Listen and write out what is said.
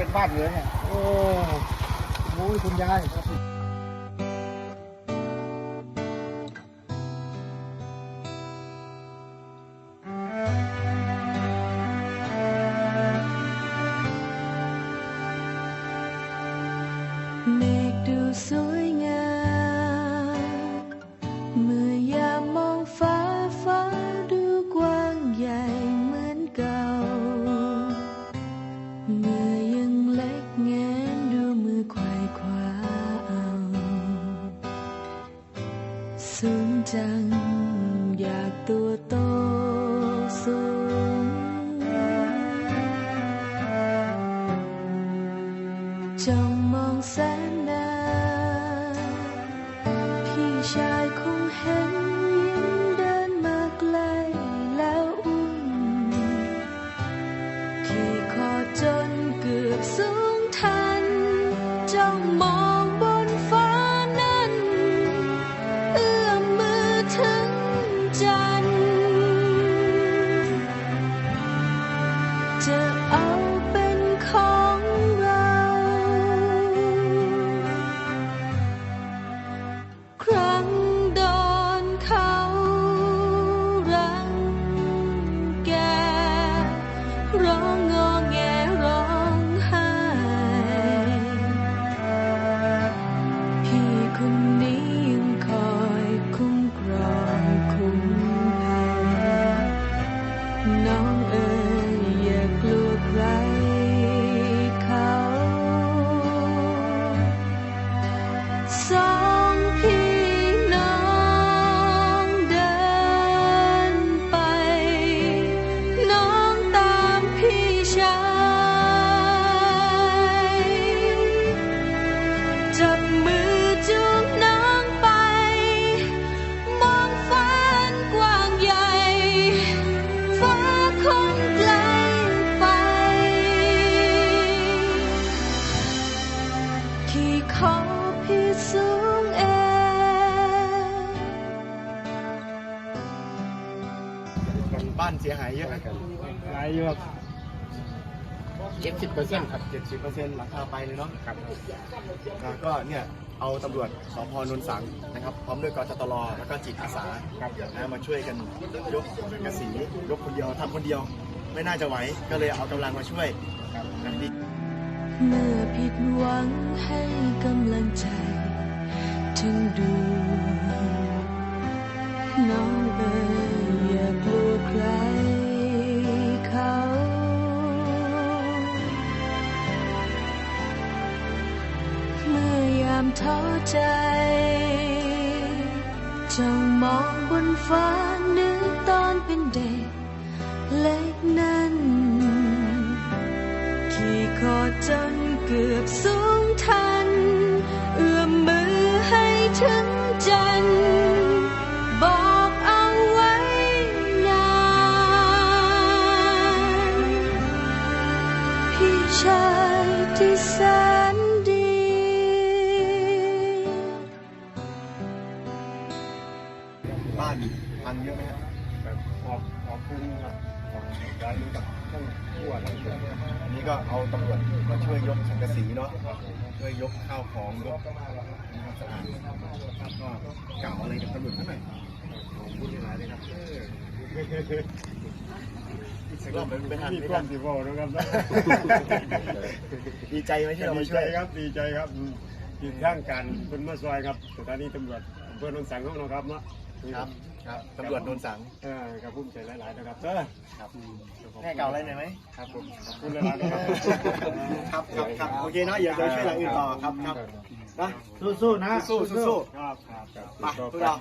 เป็นบ้านเลยเนี่ยโอ้โหคุณยาย จัง อยากตัวโตสูง จ้องมองแสนนานพี่ชายคงเห็น จะ ที่ขอพี่สูงเองบ้านเสียหายเยอะไหมหลายเยอะเจ็ดสิบเปอร์เซ็นต์ครับเจ็ดสิบเปอร์เซ็นต์หลังคาไปเลยเนาะครับแล้วก็เนี่ยเอาตำรวจสพนนสังนะครับ พร้อมด้วยกจตลแล้วก็จิตอาสาครับนะมาช่วยกันยกกระสียกคนเดียวทำคนเดียว ไม่น่าจะไหวก็เลยเอากำลังมาช่วยนะดี เมื่อผิดหวังให้กำลังใจ ถึงดูน้องเอ๋อย่ากลัวใครเขา เมื่อยามท้อใจจงมองบนฟ้านึกตอนเป็นเด็กเล็กนั้น ขี่คอจนเกือบสูงทัน เอื้อมมือให้ถึงจันบอกเอาไว้นานพี่ชายที่แสนดี บ้านพังเยอะไหมครับแบบออกออกคุ้มครับ ออกการกับต้องทั่วทั้งตัวอันนี้ก็เอาตำรวจมาช่วยยกสังกะสีเนาะช่วยยกข้าวของยกนะครับสะอาดก็กล่าวอะไรกับตำรวจเขาหน่อยพูดหลายเลยครับเออสักรอบเป็นไปทันมีไม่ควาทัมนดีบอกนะครับดีใจไหมที่เราดีมาใจช่วยครับดีใจครับดีทางการเป็นมาซอยครับสถานีตำรวจอำเภอโนนสังของเราครับเนาะ ครับครับตำรวจโดนสังเออครับภูมิใจหลายๆนะครับเด้อครับแม่เก่าอะไรหน่อยไหมครับผมขอบคุณหลายๆนะครับครับครับครับโอเคเนาะอย่าจะช่วยหลังอื่นต่อครับครับนะสู้ๆนะสู้สู้ครับครับครับไปพวกเรา